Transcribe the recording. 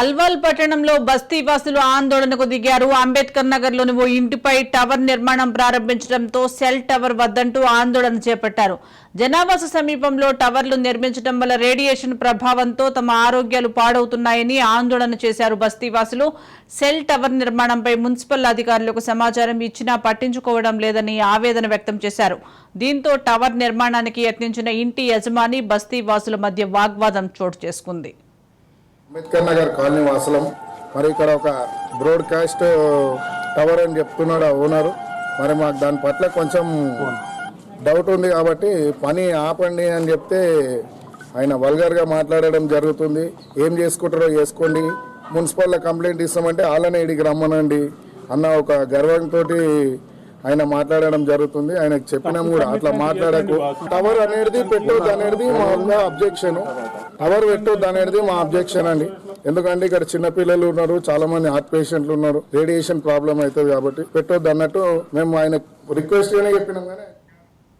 అల్వాల్ పట్టణంలో బస్తీవాసులు ఆందోళనకు దిగారు. అంబేద్కర్ నగర్లోని ఓ ఇంటిపై టవర్ నిర్మాణం ప్రారంభించడంతో సెల్ టవర్ వద్దంటూ ఆందోళన చేపట్టారు. జనావాస సమీపంలో టవర్లు నిర్మించడం వల్ల రేడియేషన్ ప్రభావంతో తమ ఆరోగ్యాలు పాడవుతున్నాయని ఆందోళన చేశారు బస్తీవాసులు. సెల్ టవర్ నిర్మాణంపై మున్సిపల్ అధికారులకు సమాచారం ఇచ్చినా పట్టించుకోవడం లేదని ఆవేదన వ్యక్తం చేశారు. దీంతో టవర్ నిర్మాణానికి యత్నించిన ఇంటి యజమాని బస్తీవాసుల మధ్య వాగ్వాదం చోటు చేసుకుంది. అంబేద్కర్ నగర్ కాలనీ వాసలం. మరి ఇక్కడ ఒక బ్రాడ్కాస్ట్ టవర్ అని చెప్తున్నాడు ఆ ఓనరు. మరి మాకు దాని పట్ల కొంచెం డౌట్ ఉంది కాబట్టి పని ఆపండి అని చెప్తే ఆయన వల్గర్గా మాట్లాడడం జరుగుతుంది. ఏం చేసుకుంటారో చేసుకోండి. మున్సిపల్లో కంప్లైంట్ ఇస్తామంటే వాళ్ళనే ఇడికి రమ్మనండి అన్న ఒక గర్వంతో ఆయన మాట్లాడడం జరుగుతుంది. ఆయనకు చెప్పినాం కూడా అట్లా మాట్లాడకు. టవర్ అనేది పెట్టొద్దు అనేది మా అబ్జెక్షన్. టవర్ పెట్టొద్దు అనేది మా అబ్జెక్షన్ అండి. ఎందుకంటే ఇక్కడ చిన్న పిల్లలు ఉన్నారు చాలా మంది హార్ట్ పేషెంట్లు ఉన్నారు. రేడియేషన్ ప్రాబ్లం అవుతుంది కాబట్టి పెట్టొద్దు అన్నట్టు మేము ఆయన రిక్వెస్ట్ చెప్పినాం కానీ